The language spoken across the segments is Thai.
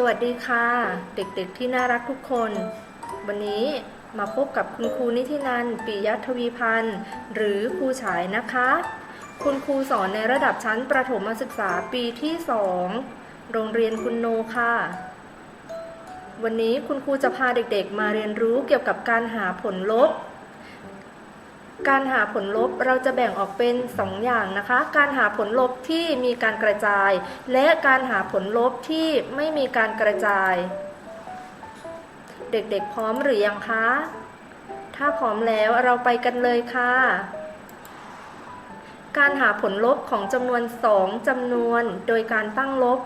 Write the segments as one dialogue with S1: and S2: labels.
S1: สวัสดีค่ะ เด็กๆที่น่ารักทุกคน วันนี้มาพบกับคุณครูนิธินันปิยทวีพันธ์หรือครูฉายนะคะ คุณครูสอนในระดับชั้นประถมศึกษาปีที่ 2 โรงเรียนคุณโนค่ะ วันนี้คุณครูจะพาเด็กๆ มาเรียนรู้เกี่ยวกับการหาผลลบ การหาผลลบเราจะแบ่งออกเป็น 2 อย่างนะคะ การหาผลลบที่มีการกระจาย และการหาผลลบที่ไม่มีการกระจาย เด็กๆพร้อมหรือยังคะ ถ้าพร้อมแล้วเราไปกันเลยค่ะ การหาผลลบของจำนวน 2จำนวนโดยการตั้งลบ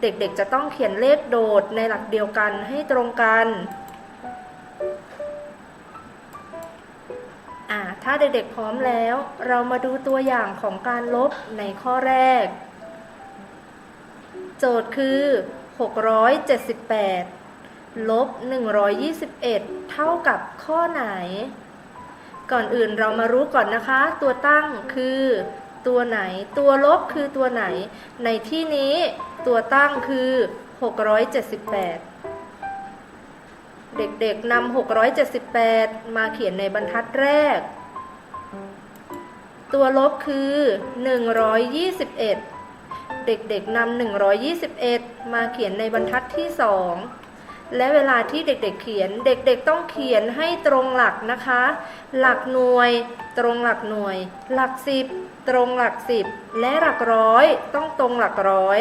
S1: เด็กๆจะต้องเขียนเลขโดดในหลักเดียวกันให้ตรงกัน ถ้าเด็กๆพร้อมแล้ว เรามาดูตัวอย่างของการลบในข้อแรก โจทย์คือ 678 ลบ 121 เท่ากับข้อไหน ก่อนอื่นเรามารู้ก่อนนะคะ ตัวตั้งคือตัวไหน ตัวลบคือตัวไหน ในที่นี้ตัวตั้งคือ 678เด็กๆนำ678 มาเขียนในบรรทัดแรก ตัวลบคือ 121 เด็กๆนำ121 มาเขียนในบรรทัดที่ 2 และเวลาที่เด็กๆเขียน เด็กๆต้องเขียนให้ตรงหลักนะคะ หลักหน่วย ตรงหลักหน่วย หลักสิบตรงหลักสิบและหลักร้อยต้องตรงหลักร้อย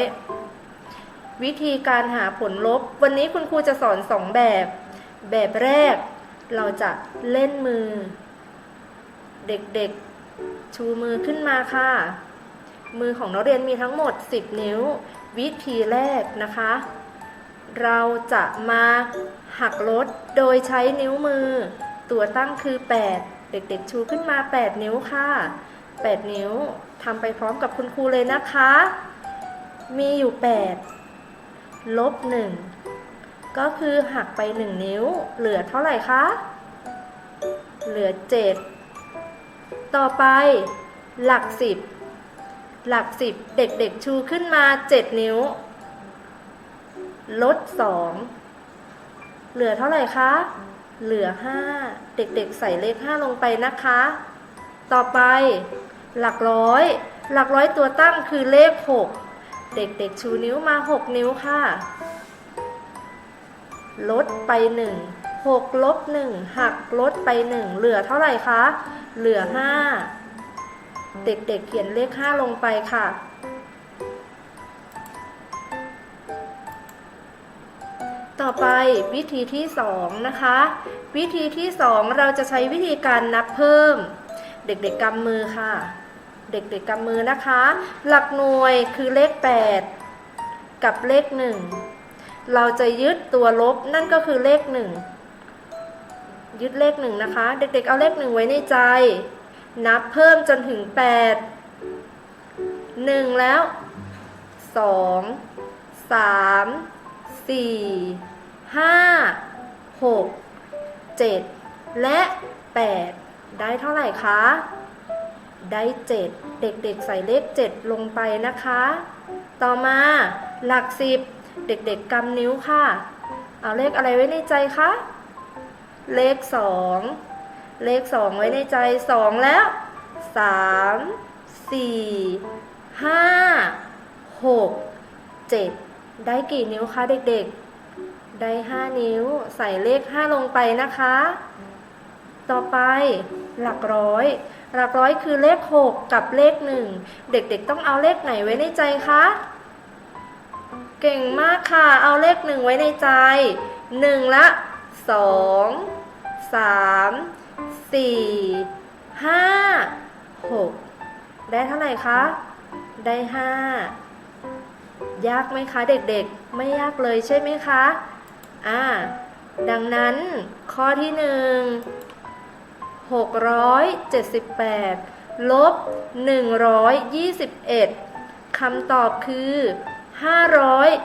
S1: วิธีการหาผลลบ วันนี้คุณครูจะสอนสองแบบ แบบแรก เราจะเล่นมือ เด็กๆ ชูมือขึ้นมาค่ะ มือของนักเรียนมีทั้งหมด 10 นิ้ว วิธีแรกนะคะ เราจะมาหักลดโดยใช้นิ้วมือ ตัวตั้งคือ 8 เด็กๆชูขึ้นมา 8 นิ้วค่ะ 8 นิ้วทำไปพร้อมกับคุณครูเลยนะคะ มีอยู่ 8 ลบ 1 ก็คือหักไป 1 นิ้ว เหลือเท่าไหร่คะ เหลือ 7 ต่อไป หลัก10หลัก10เด็กๆชูขึ้นมา7นิ้ว ลด2เหลือเท่าไหร่คะ เหลือ5เด็กๆใส่เลข5ลงไปนะคะ ต่อไป หลักร้อย หลักร้อยตัวตั้งคือเลข6เด็กๆชูนิ้วมา6นิ้วค่ะ ลดไป1 6ลบ1หักลดไป 1 เหลือเท่าไหร่คะ เหลือ 5 เด็กๆเขียนเลข 5 ลงไปค่ะ ต่อไปวิธีที่ 2 นะคะ วิธีที่ 2 เราจะใช้วิธีการนับเพิ่ม เด็กๆกำมือค่ะ เด็กๆกำมือนะคะ หลักหน่วยคือเลข 8 กับเลข 1เราจะยึดตัวลบนั่นก็คือเลข 1 ยึดเลข1นะคะ เด็กๆ เอาเลข1ไว้ในใจ นับเพิ่มจนถึง 8 1 แล้ว 2 3สี่ห้าหกเจ็ดและแปดได้เท่าไหร่คะ ได้เจ็ดเด็กๆ ใส่เลขเจ็ดลงไปนะคะ ต่อมาหลักสิบเด็กๆกำนิ้วค่ะ เอาเลขอะไรไว้ในใจคะ เลขสองเลขสองไว้ในใจสองแล้วสามสี่ห้าหกเจ็ดได้กี่นิ้วคะเด็กๆ ได้5นิ้วใส่เลข5ลงไปนะคะ ต่อไปหลักร้อย หลักร้อยคือเลข6กับเลข1เด็กๆต้องเอาเลขไหนไว้ในใจคะเก่งมากค่ะ เอาเลข1ไว้ในใจ1ละ 2 3 4 5 6ได้เท่าไหร่คะ ได้5ยากไหมคะเด็กๆ ไม่ยากเลยใช่ไหมคะ อ่า ดังนั้นข้อที่หนึ่ง678ลบ121คำตอบคือ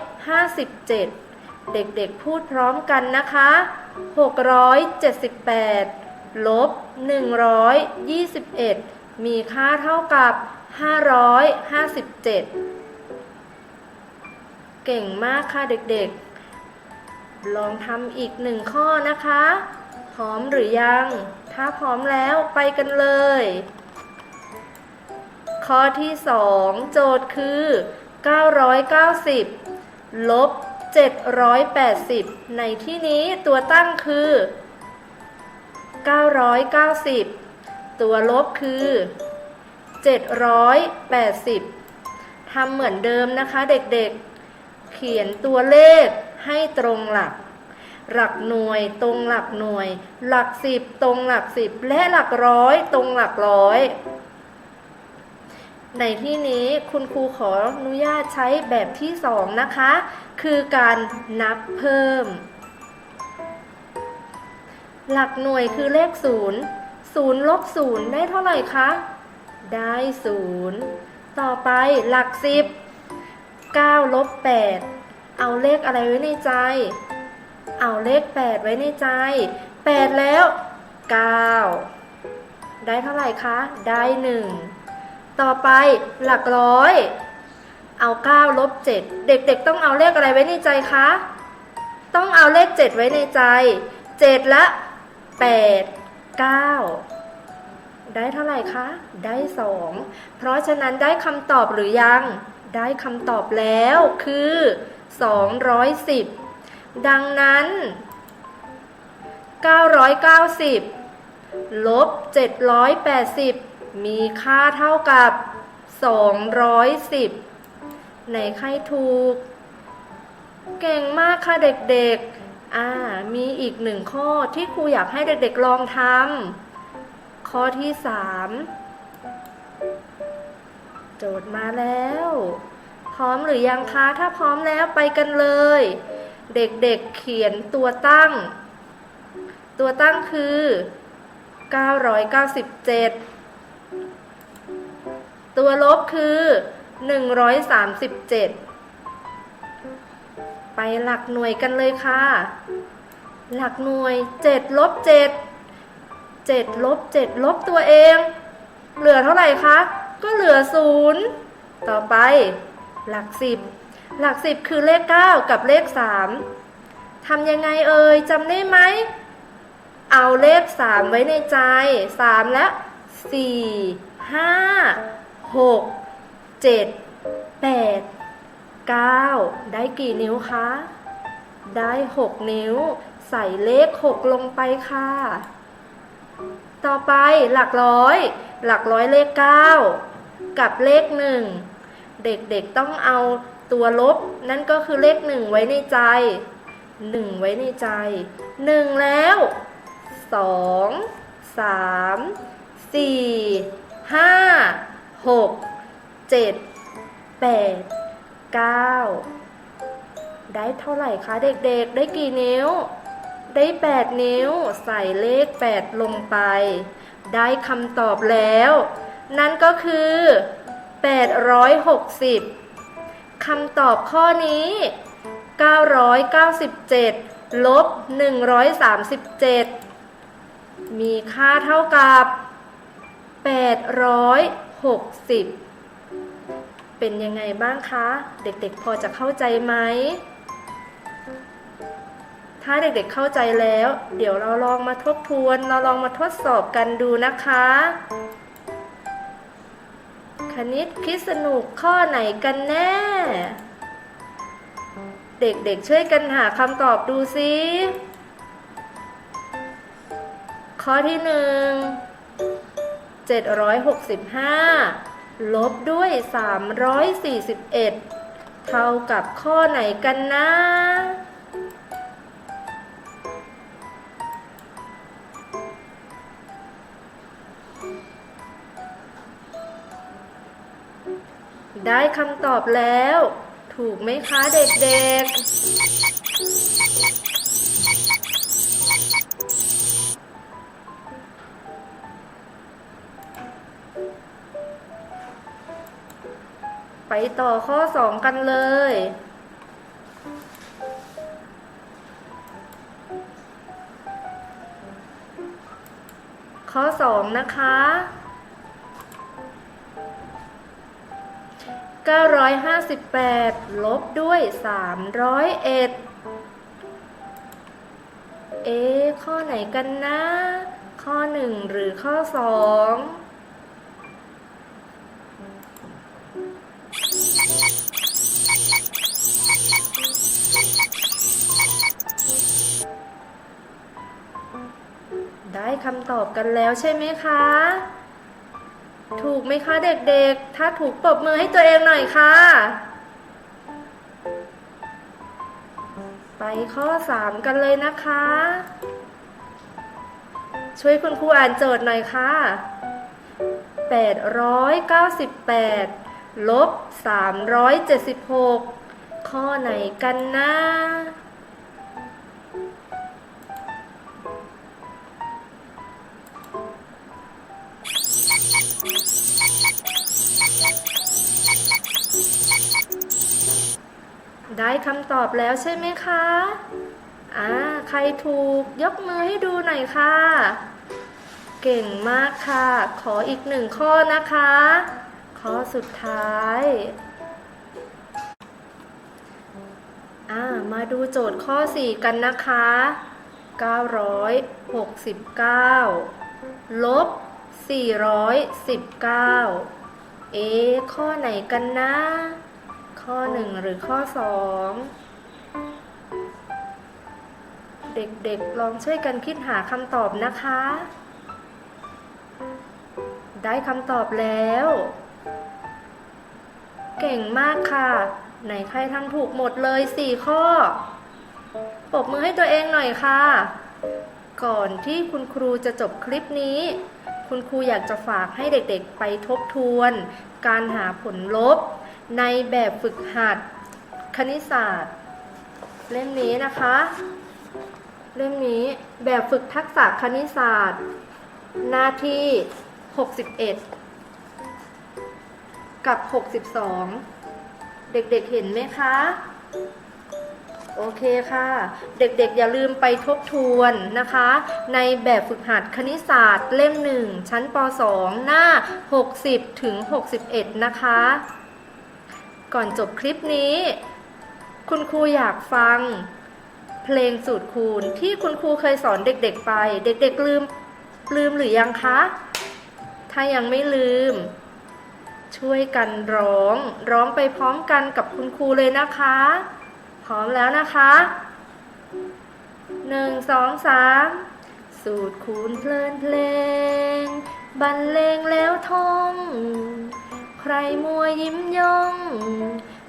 S1: 557เด็กๆพูดพร้อมกันนะคะ 678 ลบ 121 มีค่าเท่ากับ 557 เก่งมากค่ะเด็กๆ ลองทำอีกหนึ่งข้อนะคะ พร้อมหรือยัง ถ้าพร้อมแล้วไปกันเลย ข้อที่ 2 โจทย์คือ 990 ลบ 780 ในที่นี้ตัวตั้งคือ 990 ตัวลบคือ 780 ทำเหมือนเดิมนะคะเด็กๆ เขียนตัวเลขให้ตรงหลัก หลักหน่วยตรงหลักหน่วย หลักสิบตรงหลักสิบและหลักร้อยตรงหลักร้อย ในที่นี้คุณครูขออนุญาตใช้แบบที่สองนะคะ คือการนับเพิ่ม หลักหน่วยคือเลขศูนย์ศูนย์ลบศูนย์ได้เท่าไหร่คะ ได้ศูนย์ต่อไปหลักสิบเก้าลบแปดเอาเลขอะไรไว้ในใจ เอาเลขแปดไว้ในใจแปดแล้วเก้าได้เท่าไหร่คะ ได้หนึ่ง ต่อไปหลักร้อย เอาเก้าลบเจ็ดเด็กๆ ต้องเอาเลขอะไรไว้ในใจคะ ต้องเอาเลขเจ็ดไว้ในใจเจ็ดละแปดเก้าได้เท่าไหร่คะ ได้สองเพราะฉะนั้นได้คำตอบหรือยัง ได้คำตอบแล้วคือ 210 ดังนั้น 990ลบ780 มีค่าเท่ากับ 210 ไหนใครถูก เก่งมากค่ะเด็กๆ อ่า มีอีกหนึ่งข้อที่ครูอยากให้เด็กๆลองทำ ข้อที่ 3 โจทย์มาแล้ว พร้อมหรือยังคะ ถ้าพร้อมแล้วไปกันเลย เด็กๆเขียนตัวตั้ง ตัวตั้งคือ 997 ตัวลบคือ 137 ไปหลักหน่วยกันเลยค่ะ หลักหน่วย7ลบ7 7ลบ7ลบตัวเอง เหลือเท่าไหร่คะ ก็เหลือ 0 ต่อไป หลัก 10 หลัก 10 คือเลข 9 กับเลข 3ทำยังไงเอ่ยจำได้ไหม เอาเลข 3 ไว้ในใจ 3 และ4 5 6 7 8 9ได้กี่นิ้วคะ ได้ 6 นิ้ว ใส่เลข 6 ลงไปค่ะ ต่อไปหลักร้อย หลักร้อยเลข 9 กับเลข 1 เด็กๆต้องเอาตัวลบ นั่นก็คือเลข 1 ไว้ในใจ 1 ไว้ในใจ 1 แล้ว 2 3 4 5 6 7 8 9ได้เท่าไหร่คะเด็กๆ ได้กี่นิ้ว ได้ 8 นิ้ว ใส่เลข 8 ลงไป ได้คำตอบแล้ว นั่นก็คือ 860คำตอบข้อนี้ 997 ลบ 137 มีค่าเท่ากับ 60 เป็นยังไงบ้างคะ เด็กๆพอจะเข้าใจไหม ถ้าเด็กๆเข้าใจแล้ว เดี๋ยวเราลองมาทบทวน เราลองมาทดสอบกันดูนะคะ คณิตคิดสนุกข้อไหนกันแน่ เด็กๆช่วยกันหาคำตอบดูซิข้อที่หนึ่ง 765 ลบด้วย 341 เท่ากับข้อไหนกันนะ ได้คำตอบแล้ว ถูกไหมคะเด็กๆ ไปต่อข้อสองกันเลย ข้อสองนะคะ958 ลบด้วย 301 เอ๊ข้อไหนกันนะ ข้อ 1 หรือข้อ 2 คำตอบกันแล้วใช่ไหมคะ ถูกไหมคะเด็กๆ ถ้าถูกปรบมือให้ตัวเองหน่อยค่ะ ไปข้อ 3 กันเลยนะคะ ช่วยคุณครูอ่านโจทย์หน่อยค่ะ 898 ลบ 376 ข้อไหนกันนะ ได้คำตอบแล้วใช่ไหมคะ อ่า ใครถูกยกมือให้ดูหน่อยค่ะ เก่งมากค่ะ ขออีกหนึ่งข้อนะคะ ข้อสุดท้าย อ่า มาดูโจทย์ข้อ 4 กันนะคะ 969 ลบ 419 เอ๊ข้อไหนกันนะ ข้อ 1 หรือข้อ 2 เด็กๆ ลองช่วยกันคิดหาคำตอบนะคะ ได้คำตอบแล้ว เก่งมากค่ะ ไหนใครทำถูกหมดเลย 4 ข้อปรบมือให้ตัวเองหน่อยค่ะ ก่อนที่คุณครูจะจบคลิปนี้ คุณครูอยากจะฝากให้เด็กๆไปทบทวน การหาผลลบ ในแบบฝึกหัดคณิตศาสตร์ เล่มนี้นะคะ เล่มนี้แบบฝึกทักษะคณิตศาสตร์ หน้าที่ 61 กับ 62 เด็กๆเห็นไหมคะ โอเคค่ะ เด็กๆอย่าลืมไปทบทวนนะคะ ในแบบฝึกหัดคณิตศาสตร์เล่ม 1 ชั้นป .2 หน้า 60 ถึง 61 นะคะ ก่อนจบคลิปนี้ คุณครูอยากฟัง เพลงสูตรคูณที่คุณครูเคยสอนเด็กๆไป เด็กๆลืมลืมหรือยังคะ ถ้ายังไม่ลืม ช่วยกันร้อง ร้องไปพร้อมกันกับคุณครูเลยนะคะ พร้อมแล้วนะคะหนึ่งสองสามสูตรคูณเพลินเพลง บรรเลงแล้วท่อง ใครมัวยิ้มย่อง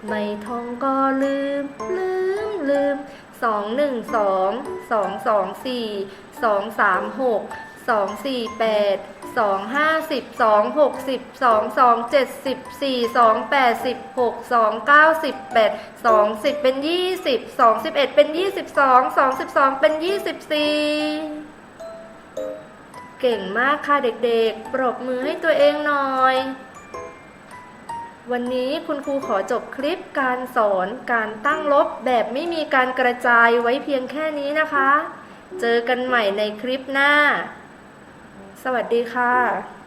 S1: ไม่ท่องก็ลืม ลืมลืมสองหนึ่งสองสองสองสี่สองสามหกสองสี่แปดสองห้าสิบสองหกสิบสองสองเจ็ดสิบสี่สองแปดสิบหกสองเก้าสิบแปดสองสิบเป็นยี่สิบสองสิบเอ็ดเป็นยี่สิบสองสองสิบสองเป็นยี่สิบสี่เก่งมากค่ะเด็กๆ ปรบมือให้ตัวเองหน่อย วันนี้คุณครูขอจบคลิปการสอนการตั้งลบแบบไม่มีการกระจายไว้เพียงแค่นี้นะคะ เจอกันใหม่ในคลิปหน้า สวัสดีค่ะ